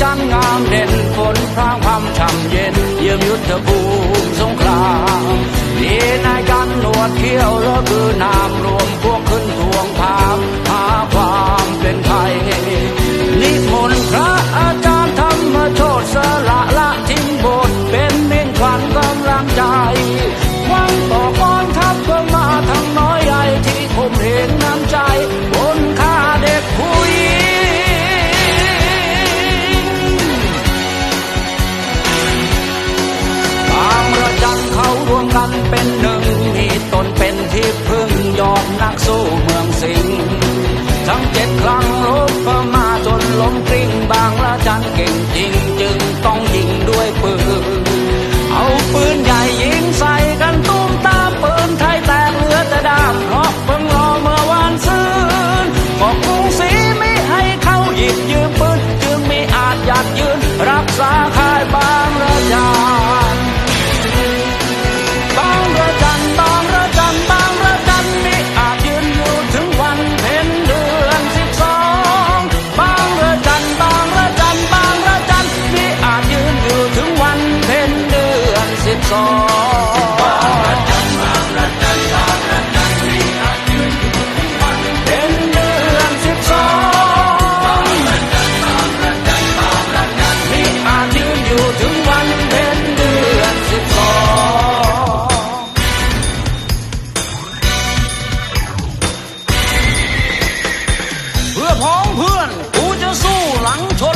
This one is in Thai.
จันทร์งามเด่นฝนพรางพรำช่ำเย็น เยี่ยมยุทธภูมิสงครามนีนายกันหนวดเขี้ยวรถคือนาม tan สอนเป็นเดือนสิบสองที่อาจยืนอยู่ถึงวันเดือนสิบสองเพื่อพ้องเพื่อนกูจะสู้หลังชน